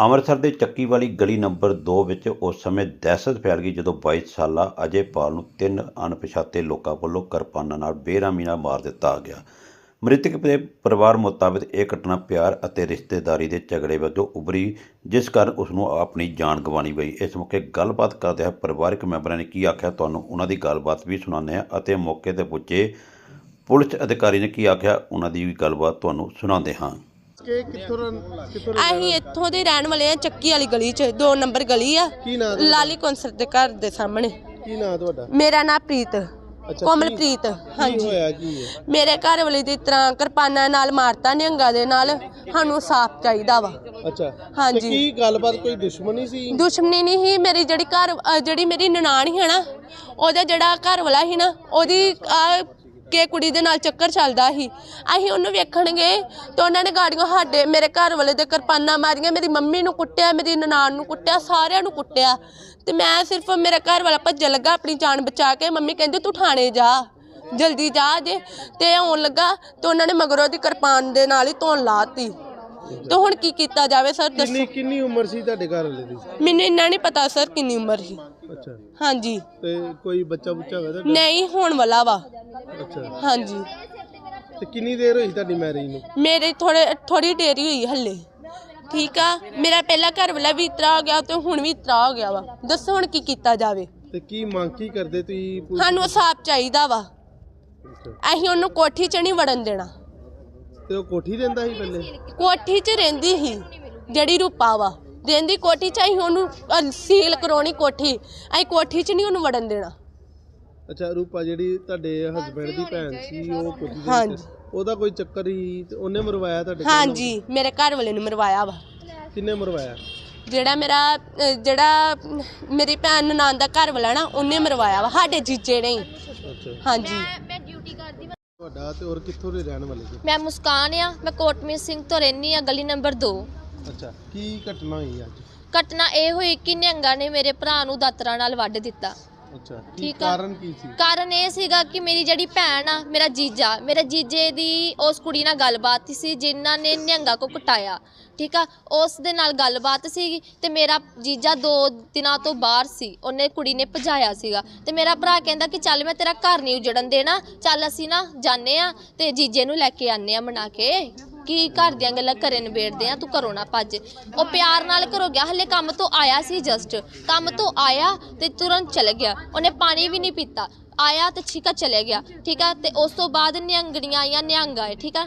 ਅੰਮ੍ਰਿਤਸਰ ਦੇ ਚੱਕੀ ਵਾਲੀ ਗਲੀ ਨੰਬਰ 2 ਵਿੱਚ ਉਸ ਸਮੇਂ ਦਹਿਸ਼ਤ ਫੈਲ ਗਈ ਜਦੋਂ 22 ਸਾਲਾ ਅਜੇਪਾਲ ਨੂੰ ਤਿੰਨ ਅਣਪਛਾਤੇ ਲੋਕਾਂ ਵੱਲੋਂ ਕਿਰਪਾਨਾਂ ਨਾਲ ਬੇਰਹਿਮੀ ਨਾਲ ਮਾਰ ਦਿੱਤਾ ਗਿਆ। ਮ੍ਰਿਤਕ ਦੇ ਪਰਿਵਾਰ ਮੁਤਾਬਕ ਇਹ ਘਟਨਾ ਪਿਆਰ ਅਤੇ ਰਿਸ਼ਤੇਦਾਰੀ ਦੇ ਝਗੜੇ ਵਜੋਂ ਉਭਰੀ, ਜਿਸ ਕਾਰਨ ਉਸ ਨੂੰ ਆਪਣੀ ਜਾਨ ਗਵਾਉਣੀ ਪਈ। ਇਸ ਮੌਕੇ ਗੱਲਬਾਤ ਕਰਦੇ ਹੋਏ ਪਰਿਵਾਰਕ ਮੈਂਬਰਾਂ ਨੇ ਕੀ ਆਖਿਆ, ਤੁਹਾਨੂੰ ਉਹਨਾਂ ਦੀ ਗੱਲਬਾਤ ਵੀ ਸੁਣਾਉਂਦੇ ਹਾਂ ਅਤੇ ਮੌਕੇ ਤੇ ਪੁੱਜੇ ਪੁਲਿਸ ਅਧਿਕਾਰੀ ਨੇ ਕੀ ਆਖਿਆ, ਉਹਨਾਂ ਦੀ ਵੀ ਗੱਲਬਾਤ ਤੁਹਾਨੂੰ ਸੁਣਾਉਂਦੇ ਹਾਂ। ਕਿ ਕਿੱਥੋਂ ਰਨ- ਕਿੱਥੋਂ ਅਸੀਂ ਇੱਥੋਂ ਦੇ ਰਹਿਣ ਵਾਲੇ ਆ ਚੱਕੀ ਵਾਲੀ ਗਲੀ 'ਚ ਦੋ ਨੰਬਰ ਗਲੀ ਆ। ਕੀ ਨਾਂ ਲਾਲੀ ਕੌਂਸਰ ਦੇ ਘਰ ਦੇ ਸਾਹਮਣੇ। ਕੀ ਨਾਂ ਤੁਹਾਡਾ? ਮੇਰਾ ਨਾਂ ਪ੍ਰੀਤ। ਕੋਮਲਪ੍ਰੀਤ ਕੀ ਹਾਂਜੀ। ਹੋਇਆ ਕੀ ਹੈ ਮੇਰੇ ਘਰ ਵਾਲੇ ਦੀ ਤਰ੍ਹਾਂ ਕਿਰਪਾਨਾਂ ਨਾਲ ਮਾਰਤਾ ਨਿਹੰਗਾਂ ਦੇ ਨਾਲ। ਸਾਨੂੰ ਸਾਫ਼ ਚਾਹੀਦਾ ਵਾ। ਅੱਛਾ ਤੇ ਹਾਂਜੀ। ਕੀ ਗੱਲਬਾਤ ਕੋਈ ਦੁਸ਼ਮਣੀ ਸੀ? ਦੁਸ਼ਮਣੀ ਨਹੀਂ ਸੀ ਮੇਰੀ ਜਿਹੜੀ ਘਰ ਅ, ਜਿਹੜੀ ਮੇਰੀ ਨਨਾਣ ਸੀ ਨਾ ਉਹਦਾ ਜਿਹੜਾ ਘਰ ਵਾਲਾ ਸੀ ਨਾ ਉਹਦੀ ਆ ਕੇ ਕੁੜੀ ਦੇ ਨਾਲ ਚੱਕਰ ਚੱਲਦਾ ਸੀ। ਅਸੀਂ ਉਹਨੂੰ ਵੇਖਣ ਗਏ ਤੇ ਉਹਨਾਂ ਨੇ ਗਾੜੀਆਂ ਸਾਡੇ ਮੇਰੇ ਘਰ ਵਾਲੇ ਦੇ ਕਿਰਪਾਨਾਂ ਮਾਰੀਆਂ ਮੇਰੀ ਮੰਮੀ ਨੂੰ ਕੁੱਟਿਆ ਮੇਰੀ ਨਨਾਣ ਨੂੰ ਕੁੱਟਿਆ ਸਾਰਿਆਂ ਨੂੰ ਕੁੱਟਿਆ। ਤੇ ਮੈਂ ਸਿਰਫ ਮੇਰਾ ਘਰ ਵਾਲਾ ਭੱਜ ਲੱਗਾ ਆਪਣੀ ਜਾਨ ਬਚਾ ਕੇ ਮੰਮੀ ਕਹਿੰਦੀ ਤੂੰ ਥਾਣੇ ਜਾ ਜਲਦੀ ਜਾ ਜੇ। ਤੇ ਆਉਣ ਲੱਗਾ ਤੇ ਉਹਨਾਂ ਨੇ ਮਗਰੋਂ ਦੀ ਕਿਰਪਾਨ ਦੇ ਨਾਲ ਹੀ ਧੋਣ ਲਾਤੀ ਤੇ ਹੁਣ ਕੀ ਕੀਤਾ ਜਾਵੇ ਸਰ ਦੱਸੋ। ਕਿੰਨੀ ਕਿੰਨੀ ਉਮਰ ਸੀ ਤੁਹਾਡੇ ਘਰ ਵਾਲੇ ਦੀ? ਮੈਨੂੰ ਇੰਨਾ ਨਹੀਂ ਪਤਾ ਸਰ ਕਿੰਨੀ ਉਮਰ ਸੀ। ਅੱਛਾ। ਹਾਂਜੀ। ਤੇ ਕੋਈ ਬੱਚਾ ਬੁੱਚਾ ਹੋਇਆ ਤੁਹਾਡਾ? ਨਹੀਂ ਹੋਣ ਵਾਲਾ ਵਾ। ਅੱਛਾ। ਹਾਂਜੀ। ਤੇ ਕਿੰਨੀ ਦੇਰ ਹੋਈ ਤੁਹਾਡੀ ਮੈਰਿਜ ਨੂੰ? ਮੇਰੇ ਥੋੜੇ ਥੋੜੀ ਦੇਰੀ ਹੋਈ ਹੱਲੇ। ਠੀਕ ਆ? ਮੇਰਾ ਪਹਿਲਾ ਘਰ ਵਾਲਾ ਵੀ ਇਤਰਾ ਹੋ ਗਿਆ ਤੇ ਹੁਣ ਵੀ ਇਤਰਾ ਹੋ ਗਿਆ ਵਾ। ਦੱਸੋ ਹੁਣ ਕੀ ਕੀਤਾ ਜਾਵੇ। ਤੇ ਕੀ ਮੰਗ ਕੀ ਕਰਦੇ ਤੁਸੀਂ ਪੁਲਿਸ- ਸਾਨੂੰ ਸਾਫ਼ ਚਾਹੀਦਾ ਵਾ। ਅੱਛਾ। ਅਸੀਂ ਉਹਨੂੰ ਕੋਠੀ 'ਚ ਨਹੀਂ ਵੜਨ ਦੇਣਾ। ਤੇ ਉਹ ਕੋਠੀ ਰਹਿੰਦਾ ਸੀ ਪਹਿਲੇ? ਕੋਠੀ 'ਚ ਰਹਿੰਦੀ ਸੀ ਜਿਹੜੀ ਰੂਪਾ ਵਾ। ਰਹਿੰਦੀ ਕੋਠੀ 'ਚ ਅਸੀਂ ਉਹਨੂੰ ਸੀਲ ਕਰਾਉਣੀ ਕੋਠੀ। ਅਸੀਂ ਕੋਠੀ 'ਚ ਨਹੀਂ ਉਹਨੂੰ ਵੜਨ ਦੇਣਾ। ਅੱਛਾ ਰੂਪਾ ਜਿਹੜੀ ਤੁਹਾਡੇ ਹਸਬੰਡ ਦੀ ਭੈਣ ਸੀ ਉਹ ਕੋਠੀ ਦੇ ਹਾਂਜੀ। ਉਹਦਾ ਕੋਈ ਚੱਕਰ ਹੀ ਤੇ ਉਹਨੇ ਮਰਵਾਇਆ ਤੁਹਾਡੇ ਘਰ ਹਾਂਜੀ ਮੇਰੇ ਘਰ ਵਾਲੇ ਨੂੰ ਮਰਵਾਇਆ ਵਾ? ਕਿੰਨੇ ਮਰਵਾਇਆ? ਜਿਹੜਾ ਮੇਰਾ ਅਹ, ਜਿਹੜਾ ਅਮ, ਮੇਰੀ ਭੈਣ ਨਨਾਣ ਦਾ ਘਰ ਵਾਲਾ ਨਾ ਉਹਨੇ ਮਰਵਾਇਆ ਵਾ ਸਾਡੇ ਜੀਜੇ ਨੇ ਹੀ। ਅੱਛਾ। ਹਾਂਜੀ। ਤੁਹਾਡਾ ਤੇ ਹੋਰ ਕਿੱਥੋਂ ਦੇ ਰਹਿਣ ਵਾਲੇ ਜੀ? ਮੈਂ ਮੁਸਕਾਨ ਆ ਮੈਂ ਕੋਟਮੀਤ ਸਿੰਘ ਤੋਂ ਰਹਿੰਦੀ ਆ ਗਲੀ ਨੰਬਰ 2 ਅੱਛਾ ਕੀ ਘਟਨਾ ਹੋਈ ਅੱਜ? ਘਟਨਾ ਇਹ ਹੋਈ ਕਿ ਨਿਹੰਗਾਂ ਨੇ ਮੇਰੇ ਭਰਾ ਨੂੰ ਦਾਤਰਾ ਨਾਲ ਵੱਢ ਦਿੱਤਾ। ਅੱਛਾ ਕੀ ਠੀਕ ਆ। ਕਾਰਨ ਕੀ ਸੀ? ਕਾਰਨ ਇਹ ਸੀਗਾ ਕਿ ਮੇਰੀ ਜਿਹੜੀ ਭੈਣ ਆ ਮੇਰਾ ਜੀਜਾ ਮੇਰੇ ਜੀਜੇ ਦੀ ਉਸ ਕੁੜੀ ਨਾਲ ਗੱਲਬਾਤ ਸੀ ਜਿਨ੍ਹਾਂ ਨੇ ਨਿਹੰਗਾ ਕੋ ਕਟਾਇਆ। ਠੀਕ ਆ? ਉਸ ਦੇ ਨਾਲ ਗੱਲਬਾਤ ਸੀਗੀ ਤੇ ਮੇਰਾ ਜੀਜਾ ਦੋ ਦਿਨਾਂ ਤੋਂ ਬਾਹਰ ਸੀ। ਉਹਨੇ ਕੁੜੀ ਨੇ ਭਜਾਇਆ ਸੀਗਾ। ਤੇ ਮੇਰਾ ਭਰਾ ਕਹਿੰਦਾ ਕਿ ਚੱਲ ਮੈਂ ਤੇਰਾ ਘਰ ਨਹੀਂ ਉਜੜਨ ਦੇਣਾ ਚੱਲ ਅਸੀਂ ਨਾ ਜਾਣੇ ਆ ਤੇ ਜੀਜੇ ਨੂੰ ਲੈ ਕੇ ਆਨੇ ਆ ਮਨਾ ਕੇ। ਕੀ ਘਰ ਦੀਆਂ ਗੱਲਾਂ ਘਰੇ ਨਿਬੇੜਦੇ ਆ, ਤੂੰ ਘਰੋਂ ਨਾ ਭੱਜ। ਉਹ ਪਿਆਰ ਨਾਲ ਘਰੋਂ ਗਿਆ, ਹਲੇ ਕੰਮ ਤੋਂ ਆਇਆ ਸੀ ਜਸਟ ਕੰਮ ਤੋਂ ਆਇਆ ਤੇ ਤੁਰੰਤ ਚਲੇ ਗਿਆ। ਉਹਨੇ ਪਾਣੀ ਵੀ ਨਹੀਂ ਪੀਤਾ। ਆਇਆ ਤੇ ਛਿਕਾ ਚਲੇ ਗਿਆ, ਠੀਕ ਆ? ਤੇ ਉਸ ਤੋਂ ਬਾਅਦ ਨਿਹੰਗਣੀਆਂ ਆਈਆਂ, ਨਿਹੰਗ ਆਏ, ਠੀਕ ਆ?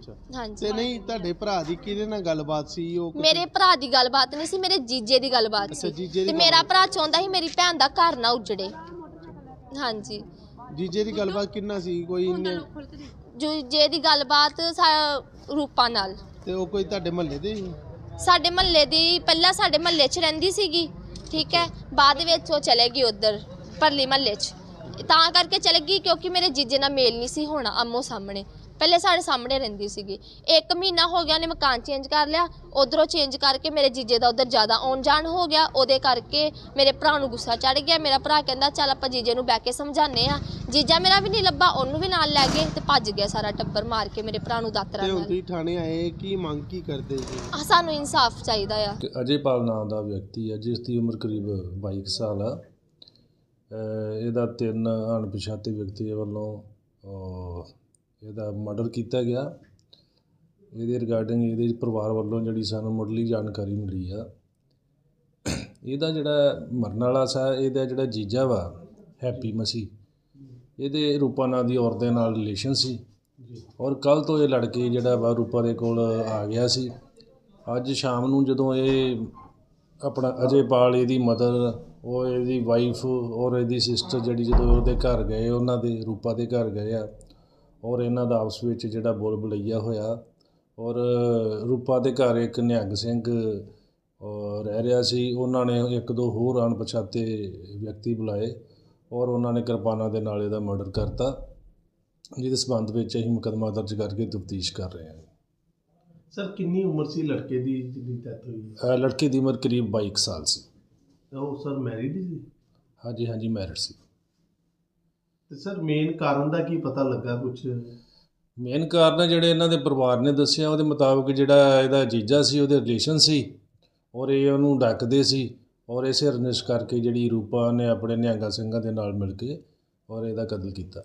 ਅੱਛਾ। ਹਾਂਜੀ। ਤੇ ਨਹੀਂ ਤੁਹਾਡੇ ਭਰਾ ਦੀ ਕਿਹਦੇ ਨਾਲ ਗੱਲਬਾਤ ਸੀ? ਉਹ ਕੁਛ- ਮੇਰੇ ਭਰਾ ਦੀ ਗੱਲਬਾਤ ਨਹੀਂ ਸੀ ਮੇਰੇ ਜੀਜੇ ਦੀ ਗੱਲਬਾਤ ਅੱਛਾ, ਸੀ। ਜੀਜੇ ਦੀ ਤੇ ਮੇਰਾ ਭਰਾ ਚਾਹੁੰਦਾ ਸੀ ਮੇਰੀ ਭੈਣ ਦਾ ਘਰ ਨਾ ਉਜੜੇ। ਹਾਂਜੀ। ਜੀਜੇ ਦੀ ਗੱਲਬਾਤ ਕਿੰਨਾ ਸੀ? ਕੋਈ ਇੰਨੇ ਜੀਜੇ ਦੀ ਗੱਲਬਾਤ ਸਾ- ਰੂਪਾ ਨਾਲ। ਤੇ ਉਹ ਕੋਈ ਤੁਹਾਡੇ ਮਹੱਲੇ ਦੇ ਸੀ? ਸਾਡੇ ਮਹੱਲੇ ਦੀ ਪਹਿਲਾਂ ਸਾਡੇ ਮਹੱਲੇ 'ਚ ਰਹਿੰਦੀ ਸੀਗੀ ਠੀਕ ਹੈ? ਬਾਅਦ ਵਿੱਚ ਉਹ ਚਲੇ ਗਈ ਉਧਰ ਪਰਲੀ ਮਹੱਲੇ 'ਚ। ਤਾਂ ਕਰਕੇ ਚਲੇ ਗਈ ਕਿਉਂਕਿ ਮੇਰੇ ਜੀਜੇ ਨਾਲ ਮੇਲ ਨਹੀਂ ਸੀ ਹੋਣਾ ਆਮੋ ਸਾਹਮਣੇ। ਪਹਿਲੇ ਸਾਡੇ ਸਾਹਮਣੇ ਰਹਿੰਦੀ ਸੀਗੀ। ਇੱਕ ਮਹੀਨਾ ਹੋ ਗਿਆ ਉਹਨੇ ਮਕਾਨ ਚੇਂਜ ਕਰ ਲਿਆ ਉਧਰੋਂ ਚੇਂਜ ਕਰਕੇ ਮੇਰੇ ਜੀਜੇ ਦਾ ਉਧਰ ਜ਼ਿਆਦਾ ਆਉਣ ਜਾਣ ਹੋ ਗਿਆ ਉਹਦੇ ਕਰਕੇ ਮੇਰੇ ਭਰਾ ਨੂੰ ਗੁੱਸਾ ਚੜ ਗਿਆ। ਮੇਰਾ ਭਰਾ ਕਹਿੰਦਾ ਚੱਲ ਆਪਾਂ ਜੀਜੇ ਨੂੰ ਬਹਿ ਕੇ ਸਮਝਾਉਂਦੇ ਆ ਜੀਜਾ ਮੇਰਾ ਵੀ ਨਹੀਂ ਲੱਭਾ ਉਹਨੂੰ ਵੀ ਨਾਲ ਲੈ ਗਏ ਤੇ ਭੱਜ ਗਿਆ ਸਾਰਾ ਟੱਬਰ ਮਾਰ ਕੇ ਮੇਰੇ ਭਰਾ ਨੂੰ ਦਾਤਰਾ ਤੇ ਹੁਣ ਨਾਲ। ਤੁਸੀਂ ਥਾਣੇ ਆਏ ਕੀ ਮੰਗ ਕੀ ਕਰਦੇ ਜੀ ਆਹ, ਸਾਨੂੰ ਇਨਸਾਫ ਚਾਹੀਦਾ ਆ। ਕਿ ਅਜੇਪਾਲ ਨਾਮ ਦਾ ਵਿਅਕਤੀ ਹੈ ਜਿਸ ਦੀ ਉਮਰ ਕਰੀਬ 22 ਕੁ ਸਾਲ ਆ। ਅਹ ਇਹਦਾ ਤਿੰਨ ਅਣਪਛਾਤੇ ਵਿਅਕਤੀ ਵੱਲੋਂ ਅਹ ਇਹਦਾ ਮਰਡਰ ਕੀਤਾ ਗਿਆ। ਇਹਦੇ ਰਿਗਾਰਡਿੰਗ ਇਹਦੇ ਪਰਿਵਾਰ ਵੱਲੋਂ ਜਿਹੜੀ ਸਾਨੂੰ ਮੁੱਢਲੀ ਜਾਣਕਾਰੀ ਮਿਲੀ ਆ। ਇਹਦਾ ਜਿਹੜਾ ਮਰਨ ਵਾਲਾ ਸਾ, ਇਹਦਾ ਜਿਹੜਾ ਜੀਜਾ ਵਾ, ਹੈਪੀ ਮਸੀ ਇਹਦੇ ਰੂਪਾ ਨਾਂ ਦੀ ਔਰਤ ਦੇ ਨਾਲ ਰਿਲੇਸ਼ਨ ਸੀ। ਔਰ ਕੱਲ ਤੋਂ ਇਹ ਲੜਕੀ ਜਿਹੜਾ ਵਾ ਰੂਪਾ ਦੇ ਕੋਲ ਆ ਗਿਆ ਸੀ। ਅੱਜ ਸ਼ਾਮ ਨੂੰ ਜਦੋਂ ਇਹ ਆਪਣਾ ਅਜੇਪਾਲ ਇਹਦੀ ਮਦਰ, ਉਹ ਇਹਦੀ ਵਾਈਫ ਔਰ ਇਹਦੀ ਸਿਸਟਰ ਜਿਹੜੀ ਜਦੋਂ ਉਹਦੇ ਘਰ ਗਏ, ਉਹਨਾਂ ਦੇ ਰੂਪਾ ਦੇ ਘਰ ਗਏ ਆ ਔਰ ਇਹਨਾਂ ਦਾ ਆਪਸ ਵਿੱਚ ਜਿਹੜਾ ਬੋਲ ਬਲਈਆ ਹੋਇਆ। ਔਰ ਰੂਪਾ ਦੇ ਘਰ ਇੱਕ ਨਿਹੰਗ ਸਿੰਘ ਰਹਿ ਰਿਹਾ ਸੀ। ਉਹਨਾਂ ਨੇ ਇੱਕ ਦੋ ਹੋਰ ਅਣਪਛਾਤੇ ਵਿਅਕਤੀ ਬੁਲਾਏ ਔਰ ਉਹਨਾਂ ਨੇ ਕਿਰਪਾਨਾਂ ਦੇ ਨਾਲ ਇਹਦਾ ਮਰਡਰ ਕਰਤਾ ਜਿਹਦੇ ਸਬੰਧ ਵਿੱਚ ਅਸੀਂ ਮੁਕੱਦਮਾ ਦਰਜ ਕਰਕੇ ਤਫਤੀਸ਼ ਕਰ ਰਹੇ ਹਾਂ। ਸਰ ਕਿੰਨੀ ਉਮਰ ਸੀ ਲੜਕੇ ਦੀ ਜਿਹਦੀ ਡੈਥ ਹੋਈ ਲੜਕੇ ਦੀ ਉਮਰ ਕਰੀਬ 22 ਕੁ ਸਾਲ ਸੀ। ਉਹ ਸਰ ਮੈਰਿਡ ਸੀ? ਹਾਂਜੀ ਹਾਂਜੀ ਮੈਰਿਡ ਸੀ। ਤੇ ਸਰ ਮੇਨ ਕਾਰਨ ਦਾ ਕੀ ਪਤਾ ਲੱਗਾ ਕੁਝ ਮੇਨ ਕਾਰਨ ਜਿਹੜੇ ਇਹਨਾਂ ਦੇ ਪਰਿਵਾਰ ਨੇ ਦੱਸਿਆ, ਉਹਦੇ ਮੁਤਾਬਕ ਜਿਹੜਾ ਇਹਦਾ ਜੀਜਾ ਸੀ, ਉਹਦੇ ਰਿਲੇਸ਼ਨ ਸੀ ਔਰ ਇਹ ਉਹਨੂੰ ਡੱਕਦੇ ਸੀ ਔਰ ਇਸੇ ਰੰਜਿਸ਼ ਕਰਕੇ ਜਿਹੜੀ ਰੂਪਾ ਨੇ ਆਪਣੇ ਨਿਹੰਗਾ ਸਿੰਘਾਂ ਦੇ ਨਾਲ ਮਿਲ ਕੇ ਔਰ ਇਹਦਾ ਕਤਲ ਕੀਤਾ।